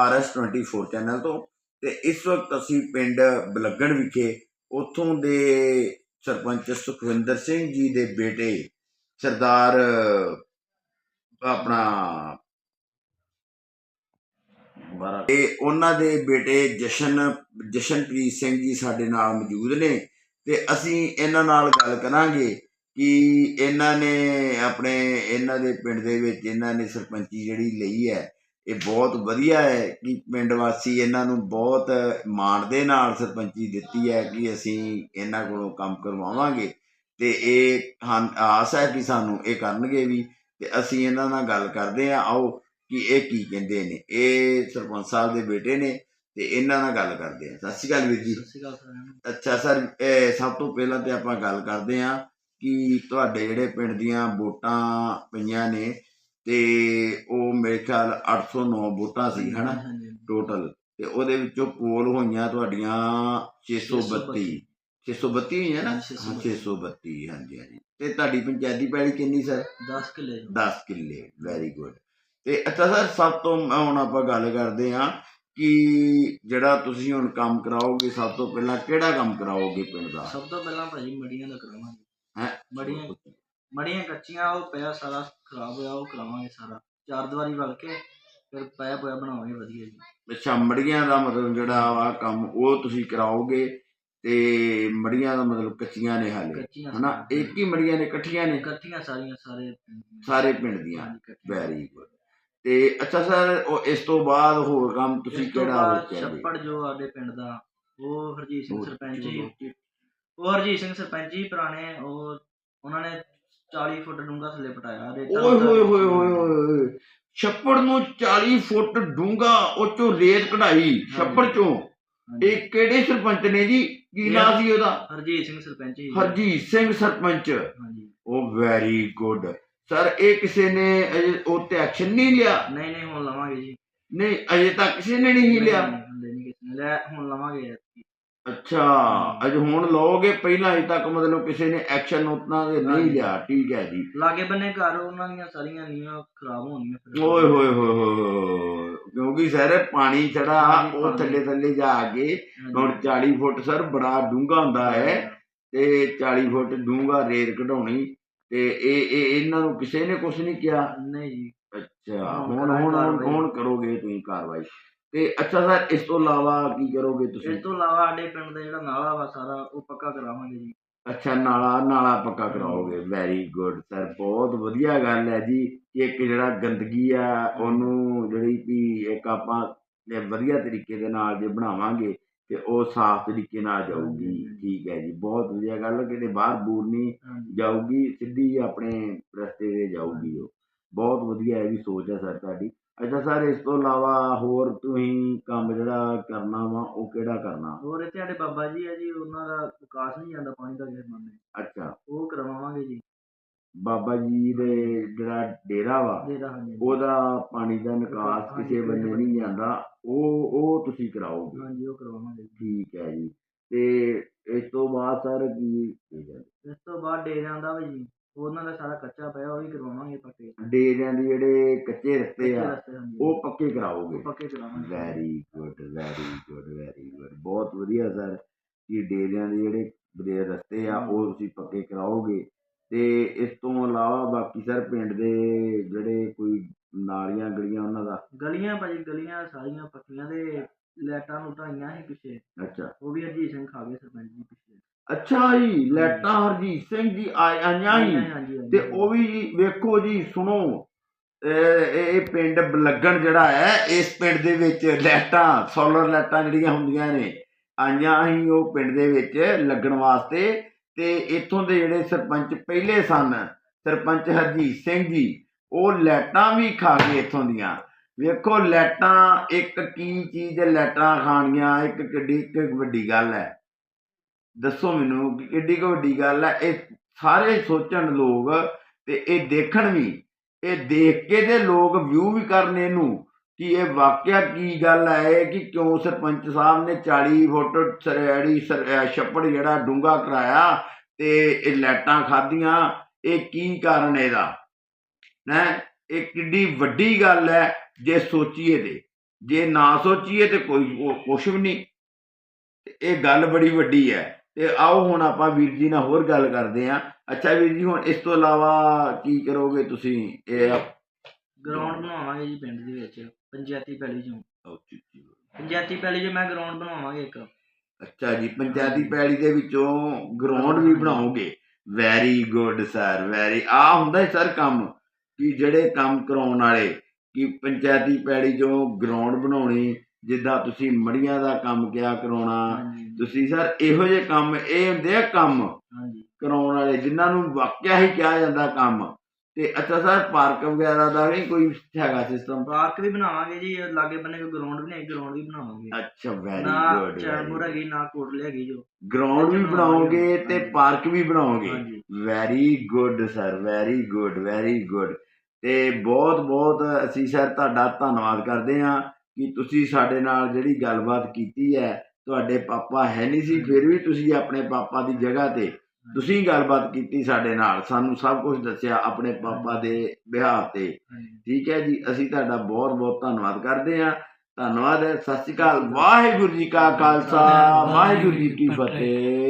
RS24 channel ਤੋਂ। ਤੇ ਇਸ ਵਕਤ ਅਸੀਂ ਪਿੰਡ ਬਲੱਗਣ ਵਿਖੇ ਉੱਥੋਂ ਦੇ ਸਰਪੰਚ ਸੁਖਵਿੰਦਰ ਸਿੰਘ ਜੀ ਦੇ ਬੇਟੇ ਸਰਦਾਰ, ਆਪਣਾ ਤੇ ਉਹਨਾਂ ਦੇ ਬੇਟੇ ਜਸ਼ਨ, ਜਸ਼ਨਪ੍ਰੀਤ ਸਿੰਘ ਜੀ ਸਾਡੇ ਨਾਲ ਮੌਜੂਦ ਨੇ। ਤੇ ਅਸੀਂ ਇਹਨਾਂ ਨਾਲ ਗੱਲ ਕਰਾਂਗੇ ਕਿ ਇਹਨਾਂ ਨੇ ਆਪਣੇ, ਇਹਨਾਂ ਦੇ ਪਿੰਡ ਦੇ ਵਿੱਚ ਇਹਨਾਂ ਨੇ ਸਰਪੰਚੀ ਜਿਹੜੀ ਲਈ ਹੈ ਇਹ ਬਹੁਤ ਵਧੀਆ ਹੈ ਕਿ ਪਿੰਡ ਵਾਸੀ ਇਹਨਾਂ ਨੂੰ ਬਹੁਤ ਮਾਣ ਦੇ ਨਾਲ ਸਰਪੰਚੀ ਦਿੱਤੀ ਹੈ ਕਿ ਅਸੀਂ ਇਹਨਾਂ ਕੋਲੋਂ ਕੰਮ ਕਰਵਾਵਾਂਗੇ। ਤੇ ਇਹ ਹਨ ਆਸ ਹੈ ਕਿ ਸਾਨੂੰ ਇਹ ਕਰਨਗੇ ਵੀ ਤੇ ਅਸੀਂ ਇਹਨਾਂ ਨਾਲ ਗੱਲ ਕਰਦੇ ਹਾਂ ਆਓ ਕਿ ਇਹ ਕੀ ਕਹਿੰਦੇ ਨੇ। ਇਹ ਸਰਪੰਚ ਸਾਹਿਬ ਦੇ ਬੇਟੇ ਨੇ ਤੇ ਇਹਨਾਂ ਨਾਲ ਗੱਲ ਕਰਦੇ ਹਾਂ। ਸਤਿ ਸ਼੍ਰੀ ਅਕਾਲ ਵੀਰ ਜੀ। ਸਤਿ ਸ਼੍ਰੀ ਅਕਾਲ ਅੱਛਾ ਸਰ ਇਹ ਸਭ ਤੋਂ ਪਹਿਲਾਂ ਤੇ ਆਪਾਂ ਗੱਲ ਕਰਦੇ ਹਾਂ ਕਿ ਤੁਹਾਡੇ ਜਿਹੜੇ ਪਿੰਡ ਦੀਆਂ ਵੋਟਾਂ ਪਈਆਂ ਨੇ ਤੇ ਉਹ ਮੇਰੇ ਖਿਆਲ 809 ਵੋਟਾਂ ਸੀ ਹਨਾ? ਟੋਟਲ ਤੇ ਉਹਦੇ ਵਿੱਚੋਂ ਪੋਲ ਹੋਈਆਂ ਤੁਹਾਡੀਆਂ 632 632 ਹੋਈਆਂ ਨਾ? ਹਾਂ, ਹਾਂ 632 632 ਹਾਂਜੀ ਹਾਂਜੀ। ਤੇ ਤੁਹਾਡੀ ਪੰਚਾਇਤੀ ਪੈਲੀ ਕਿੰਨੀ ਸਰ? 10 ਕਿੱਲੇ 10 ਕਿੱਲੇ ਵੈਰੀ ਗੁੱਡ ਤੇ ਅੱਛਾ ਸਰ ਸਭ ਤੋਂ ਹੁਣ ਆਪਾਂ ਗੱਲ ਕਰਦੇ ਹਾਂ ਕਿ ਜਿਹੜਾ ਤੁਸੀਂ ਹੁਣ ਕੰਮ ਕਰਾਓਗੇ ਸਭ ਤੋਂ ਪਹਿਲਾਂ ਕਿਹੜਾ ਕੰਮ ਕਰਾਓਗੇ ਪਿੰਡ ਦਾ? ਸਭ ਤੋਂ ਪਹਿਲਾਂ ਭਾਜੀ ਮੜੀਆਂ ਦਾ ਕਰਾਵਾਂਗੇ। ਹੈ? ਮੜੀਆਂ ਮੜੀਆਂ ਕੱਚੀਆਂ ਉਹ ਪਿਆ ਸਾਰਾ ਖਰਾਬ ਹੋਇਆ ਉਹ ਕਰਾਵਾਂਗੇ ਸਾਰਾ। ਚਾਰ ਦੀਵਾਰੀ ਵਲ ਕੇ ਫਿਰ ਪਿਆ ਪਿਆ ਬਣਾਵਾਂਗੇ ਵਧੀਆ ਜੀ। ਅੱਛਾ ਮੜੀਆਂ ਦਾ ਮਤਲਬ ਜਿਹੜਾ ਵਾ ਕੰਮ ਉਹ ਤੁਸੀਂ ਕਰਾਓਗੇ ਤੇ ਮੜੀਆਂ ਦਾ ਮਤਲਬ ਕੱਚੀਆਂ ਨੇ ਹਾਲੇ ਕੱਚੀਆਂ ਹਨਾ। ਇੱਕ ਹੀ ਮੜੀਆਂ ਨੇ ਇਕੱਠੀਆਂ ਨੇ? ਇਕੱਠੀਆਂ ਸਾਰੀਆਂ ਸਾਰੇ ਸਾਰੇ ਪਿੰਡ ਦੀਆਂ। ਵੈਰੀ ਗੁੱਡ ਤੇ ਅੱਛਾ ਸਰ ਉਹ ਇਸ ਤੋਂ ਬਾਅਦ ਹੋਰ ਕੰਮ ਤੁਸੀਂ ਕਿਹੜਾ ਕਰਦੇ ਛੱਪੜ ਜੋ ਸਾਡੇ ਪਿੰਡ ਦਾ ਉਹ ਹਰਜੀਤ ਸਿੰਘ ਸਰਪੰਚ। ਜੀ ਉਹ ਹਰਜੀਤ ਸਿੰਘ ਸਰਪੰਚ ਜੀ ਪੁਰਾਣੇ ਉਹ ਉਹਨਾਂ ਨੇ 40 ਫੁੱਟ ਡੂੰਘਾ ਥੱਲੇ ਪਟਾਇਆ ਰੇਤਾ ਓਏ ਹੋਏ ਹੋਏ ਹੋਏ ਹੋਏ ਛੱਪੜ ਨੂੰ 40 ਫੁੱਟ ਡੂੰਘਾ ਉਹ ਚੋਂ ਰੇਤ ਕਢਾਈ ਛੱਪੜ ਚੋਂ। ਇਹ ਕਿਹੜੇ ਸਰਪੰਚ ਨੇ ਜੀ? ਕੀ ਨਾਂ ਸੀ ਉਹਦਾ? ਹਰਜੀਤ ਸਿੰਘ ਸਰਪੰਚ ਜੀ। ਹਰਜੀਤ ਸਿੰਘ ਸਰਪੰਚ। ਹਾਂਜੀ। ਉਹ ਵੈਰੀ ਗੁੱਡ ਸਰ ਇਹ ਕਿਸੇ ਨੇ ਅਜੇ ਉਹ ਤੇ ਐਕਸ਼ਨ ਨਹੀਂ ਲਿਆ? ਨਹੀਂ ਨਹੀਂ ਹੁਣ ਲਵਾਂਗੇ ਜੀ। ਨਹੀਂ ਅਜੇ ਤੱਕ ਕਿਸੇ ਨੇ ਨਹੀਂ ਲਿਆ ਨਹੀਂ, ਹਲੇ ਨਹੀਂ ਕਿਸੇ ਨੇ। ਲੈ ਹੁਣ ਲਵਾਂਗੇ। ਅੱਛਾ ਅਜੇ ਹੁਣ ਲਓਗੇ ਪਹਿਲਾਂ ਅਜੇ ਤੱਕ ਮਤਲਬ ਕਿਸੇ ਨੇ ਐਕਸ਼ਨ ਉਤਨਾ ਦੇ ਨਹੀਂ। ਲਿਆ ਠੀਕ ਹੈ ਜੀ ਲਾਗੇ ਬੰਨੇ ਘਰ ਉਹਨਾਂ ਦੀਆਂ ਸਾਰੀਆਂ ਨੀਆਂ ਖਰਾਬ ਹੋਣੀਆਂ ਫਿਰ ਓਏ ਹੋਏ ਹੋਏ ਹੋਏ। ਕਿਉਂਕਿ ਸਰ ਪਾਣੀ ਚੜਾ ਉਹ। ਥੱਲੇ ਥੱਲੇ ਜਾ ਕੇ। ਹੁਣ 40 ਫੁੱਟ ਸਰ ਬੜਾ ਡੂੰਘਾ ਹੁੰਦਾ ਹੈ ਤੇ 40 ਫੁੱਟ ਡੂੰਘਾ ਰੇਤ ਕਢਾਉਣੀ ਤੇ ਇਹ ਇਹ ਇਹਨਾਂ ਨੂੰ ਕਿਸੇ ਨੇ ਕੁਝ ਨਹੀਂ ਕਿਹਾ ਨਹੀਂ ਅੱਛਾ ਹੁਣ ਹੁਣ। ਹੁਣ ਕਰੋਗੇ ਤੁਸੀਂ ਕਾਰਵਾਈ ਤੇ ਅੱਛਾ ਸਰ ਇਸ ਤੋਂ ਇਲਾਵਾ ਕੀ ਕਰੋਗੇ ਤੁਸੀਂ? ਇਸ ਤੋਂ ਇਲਾਵਾ ਸਾਡੇ ਪਿੰਡ ਦਾ ਜਿਹੜਾ ਨਾਲਾ ਵਾ ਸਾਰਾ ਉਹ ਪੱਕਾ ਕਰਾਵਾਂਗੇ ਜੀ। ਅੱਛਾ ਨਾਲਾ ਨਾਲਾ ਪੱਕਾ ਕਰਾਓਗੇ। ਵੈਰੀ ਗੁੱਡ ਸਰ ਬਹੁਤ ਵਧੀਆ ਗੱਲ ਹੈ ਜੀ ਕਿ ਇੱਕ ਜਿਹੜਾ ਗੰਦਗੀ ਆ ਉਹਨੂੰ ਜਿਹੜੀ ਵੀ ਇੱਕ ਆਪਾਂ ਵਧੀਆ ਤਰੀਕੇ ਦੇ ਨਾਲ ਜੇ ਬਣਾਵਾਂਗੇ ਤੇ ਉਹ ਸਾਫ਼ ਤਰੀਕੇ ਨਾਲ ਜਾਊਗੀ। ਠੀਕ ਹੈ ਜੀ ਬਹੁਤ ਵਧੀਆ ਗੱਲ ਕਿਤੇ ਬਾਹਰ ਬੂਰ ਨਹੀਂ ਜਾਊਗੀ ਸਿੱਧੀ ਆਪਣੇ ਰਸਤੇ ਤੇ ਜਾਊਗੀ ਉਹ। ਬਹੁਤ ਵਧੀਆ ਇਹ ਵੀ ਸੋਚ ਹੈ ਸਰ ਤੁਹਾਡੀ। ਅੱਛਾ ਸਰ ਇਸ ਤੋਂ ਇਲਾਵਾ ਹੋਰ ਤੁਸੀਂ ਕੰਮ ਜਿਹੜਾ ਕਰਨਾ ਵਾ ਉਹ ਕਿਹੜਾ ਕਰਨਾ? ਹੋਰ ਇੱਥੇ ਸਾਡੇ ਬਾਬਾ ਜੀ ਆ ਜੀ ਉਹਨਾਂ ਦਾ ਵਿਕਾਸ ਨਹੀਂ ਜਾਂਦਾ ਪਾਣੀ ਦਾ ਕਿਸੇ ਅੱਛਾ। ਉਹ ਕਰਵਾਵਾਂਗੇ ਜੀ। ਬਾਬਾ ਜੀ ਦੇ ਜਿਹੜਾ ਡੇਰਾ ਵਾ ਦੇ ਰਹਾਂਗੇ ਉਹਦਾ ਪਾਣੀ ਦਾ ਨਿਕਾਸ ਕਿਸੇ ਬੰਨੇ ਨਹੀਂ ਜਾਂਦਾ ਉਹ ਉਹ ਤੁਸੀਂ ਕਰਾਓਗੇ। ਹਾਂਜੀ ਉਹ ਕਰਵਾਵਾਂਗੇ ਜੀ। ਠੀਕ ਹੈ ਜੀ। ਤੇ ਇਸ ਤੋਂ ਬਾਅਦ ਸਰ ਕੀ ਇਸ ਤੋਂ ਬਾਅਦ ਡੇਰਿਆਂ ਦਾ ਵੀ ਜੀ ਉਹਨਾਂ ਦਾ ਸਾਰਾ ਕੱਚਾ ਪਿਆ ਉਹ ਵੀ ਕਰਵਾਵਾਂਗੇ ਪੱਕੇ ਡੇਰਿਆਂ ਦੇ ਜਿਹੜੇ ਕੱਚੇ ਰਸਤੇ ਆ ਉਹ ਪੱਕੇ ਕਰਾਓਗੇ। ਪੱਕੇ ਕਰਾਵਾਂਗੇ। Very good very good very good ਬਹੁਤ ਵਧੀਆ ਸਰ ਕਿ ਡੇਰਿਆਂ ਦੇ ਜਿਹੜੇ ਰਸਤੇ ਆ ਉਹ ਤੁਸੀਂ ਪੱਕੇ ਕਰਾਓਗੇ। ਤੇ ਇਸ ਤੋਂ ਇਲਾਵਾ ਬਾਕੀ ਸਰ ਪਿੰਡ ਦੇ ਜਿਹੜੇ ਕੋਈ ਨਾਲੀਆਂ ਗਲੀਆਂ ਉਹਨਾਂ ਦਾ? ਗਲੀਆਂ ਭਾਜੀ ਗਲੀਆਂ ਸਾਰੀਆਂ ਪੱਕੀਆਂ ਦੇ ਲੈਟਾਂ ਨੂੰ ਢਾਈਆਂ ਸੀ ਪਿੱਛੇ। ਅੱਛਾ। ਉਹ ਵੀ ਹਰਜੀਤ ਸਿੰਘ ਖਾ ਗਏ ਸਰਪੰਚ ਜੀ ਪਿੱਛੇ। ਅੱਛਾ ਜੀ ਲੈਟਾਂ ਹਰਜੀਤ ਸਿੰਘ ਜੀ ਆਈਆਂ ਹਾਂਜੀ। ਤੇ ਉਹ ਵੀ ਜੀ ਵੇਖੋ ਜੀ ਸੁਣੋ। ਇਹ ਇਹ ਪਿੰਡ ਬਲੱਗਣ ਜਿਹੜਾ ਹੈ ਇਸ ਪਿੰਡ ਦੇ ਵਿੱਚ ਲਾਈਟਾਂ ਸੋਲਰ ਲਾਈਟਾਂ ਜਿਹੜੀਆਂ ਹੁੰਦੀਆਂ ਨੇ ਆਈਆਂ ਹੀ ਉਹ ਪਿੰਡ ਦੇ ਵਿੱਚ ਲੱਗਣ ਵਾਸਤੇ। ਤੇ ਇੱਥੋਂ ਦੇ ਜਿਹੜੇ ਸਰਪੰਚ ਪਹਿਲੇ ਸਨ ਸਰਪੰਚ ਹਰਜੀਤ ਸਿੰਘ ਜੀ ਉਹ ਲਾਈਟਾਂ ਵੀ ਖਾ ਗਏ ਇੱਥੋਂ ਦੀਆਂ। ਵੇਖੋ ਲਾਈਟਾਂ ਇੱਕ ਕੀ ਚੀਜ਼ ਹੈ ਲਾਈਟਾਂ ਖਾਣੀਆਂ ਇੱਕ ਕਿੱਡੀ ਇੱਕ ਵੱਡੀ ਗੱਲ ਹੈ। ਦੱਸੋ ਮੈਨੂੰ ਕਿ ਕਿੱਡੀ ਕੁ ਵੱਡੀ ਗੱਲ ਹੈ ਇਹ ਸਾਰੇ ਸੋਚਣ ਲੋਕ ਤੇ ਇਹ ਦੇਖਣ ਵੀ, ਇਹ ਦੇਖ ਕੇ ਤੇ ਲੋਕ ਵਿਊ ਵੀ ਕਰਨ ਇਹਨੂੰ ਕਿ ਇਹ ਵਾਕਿਆ ਕੀ ਗੱਲ ਹੈ ਕਿ ਕਿਉਂ ਸਰਪੰਚ ਸਾਹਿਬ ਨੇ 40 ਫੁੱਟ ਸਰੈੜੀ ਸਰ- ਛੱਪੜ ਜਿਹੜਾ ਡੂੰਗਾ ਕਰਾਇਆ ਤੇ ਇਹ ਲਾਈਟਾਂ ਖਾਧੀਆਂ, ਇਹ ਕੀ ਕਾਰਨ ਇਹਦਾ? ਹੈ? ਇਹ ਕਿੱਡੀ ਵੱਡੀ ਗੱਲ ਹੈ ਜੇ ਸੋਚੀਏ ਤੇ, ਜੇ ਨਾ ਸੋਚੀਏ ਤੇ ਕੋਈ ਉਹ- ਕੁਛ ਵੀ ਨਹੀਂ। ਇਹ ਗੱਲ ਬੜੀ ਵੱਡੀ ਹੈ ਤੇ ਆਓ ਹੁਣ ਆਪਾਂ ਵੀਰ ਜੀ ਨਾਲ ਹੋਰ ਗੱਲ ਕਰਦੇ ਹਾਂ। ਅੱਛਾ ਵੀਰ ਜੀ ਹੁਣ ਇਸ ਤੋਂ ਇਲਾਵਾ ਕੀ ਕਰੋਗੇ ਤੁਸੀਂ? ਇਹ ਗਰਾਊਂਡ ਬਣਾਵਾਂਗੇ ਜੀ ਪਿੰਡ ਦੇ ਵਿੱਚ ਪੰਚਾਇਤੀ ਪੈਲੀ ਚੋਂ। ਪੰਚਾਇਤੀ ਪੈਲੀ 'ਚ ਮੈਂ ਗਰਾਊਂਡ ਬਣਾਵਾਂਗੇ ਇੱਕ। ਅੱਛਾ ਜੀ ਪੰਚਾਇਤੀ ਪੈਲੀ ਦੇ ਵਿੱਚੋਂ ਗਰਾਊਂਡ ਵੀ ਬਣਾਓਗੇ। ਵੈਰੀ ਗੁੱਡ ਸਰ ਵੈਰੀ ਆ ਹੁੰਦਾ ਸਰ ਕੰਮ। ਕਿ ਜਿਹੜੇ ਕੰਮ ਕਰਾਉਣ ਵਾਲੇ ਕਿ ਪੰਚਾਇਤੀ ਪੈਲੀ ਚੋਂ ਗਰਾਊਂਡ ਬਣਾਉਣੀ ਜਿੱਦਾਂ ਤੁਸੀਂ ਮੜੀਆਂ ਦਾ ਕੰਮ ਕਿਆ ਕਰਾਉਣਾ ਤੁਸੀਂ ਸਰ ਇਹੋ ਜਿਹੇ ਕੰਮ ਇਹ ਹੁੰਦੇ ਆ ਕੰਮ। ਹਾਂਜੀ। ਕਰਾਉਣ ਵਾਲੇ ਜਿਨ੍ਹਾਂ ਨੂੰ ਵਾਕਿਆ ਹੀ ਕਿਹਾ ਜਾਂਦਾ ਕੰਮ। ਤੇ ਅੱਛਾ ਸਰ ਪਾਰਕ ਵਗੈਰਾ ਦਾ ਵੀ ਕੋਈ ਹੈਗਾ ਸਿਸਟਮ ਪਾਰਕ ਵੀ ਬਣਾਵਾਂਗੇ ਜੀ ਲਾਗੇ ਬੰਨੇ ਕੋਈ ਗਰਾਊਂਡ ਵੀ ਨਹੀਂ ਗਰਾਊਂਡ ਵੀ ਬਣਾਵਾਂਗੇ। ਅੱਛਾ ਵੈਰੀ ਨਾ ਗੁੱਡ ਚੈਨਪੁਰ ਹੈਗੀ ਨਾ ਕੋਟਲੇ ਹੈਗੀ ਜੋ। ਗਰਾਊਂਡ ਵੀ ਬਣਾਓਗੇ ਤੇ। ਪਾਰਕ ਵੀ ਬਣਾਓਗੇ। Very good sir very good very good ਤੇ ਬਹੁਤ ਬਹੁਤ ਅਸੀਂ ਸਰ ਤੁਹਾਡਾ ਧੰਨਵਾਦ ਕਰਦੇ ਹਾਂ। ਕਿ ਤੁਸੀਂ ਸਾਡੇ ਨਾਲ ਜਿਹੜੀ ਗੱਲਬਾਤ ਕੀਤੀ ਹੈ, ਤੁਹਾਡੇ ਪਾਪਾ ਹੈ ਨਹੀਂ ਸੀ, ਫਿਰ ਵੀ ਤੁਸੀਂ ਆਪਣੇ ਪਾਪਾ ਦੀ ਜਗ੍ਹਾ ਤੇ ਤੁਸੀਂ ਗੱਲਬਾਤ ਕੀਤੀ ਸਾਡੇ ਨਾਲ। ਸਾਨੂੰ ਸਭ ਕੁਝ ਦੱਸਿਆ ਆਪਣੇ ਪਾਪਾ ਦੇ ਵਿਆਹ ਤੇ। ਠੀਕ ਹੈ ਜੀ, ਅਸੀਂ ਤੁਹਾਡਾ ਬਹੁਤ ਬਹੁਤ ਧੰਨਵਾਦ ਕਰਦੇ ਹਾਂ। ਧੰਨਵਾਦ ਹੈ। ਸਤਿ ਸ਼੍ਰੀ ਅਕਾਲ। ਵਾਹਿਗੁਰੂ ਜੀ ਕਾ ਖਾਲਸਾ। ਵਾਹਿਗੁਰੂ ਜੀ ਕੀ ਫਤਿਹ।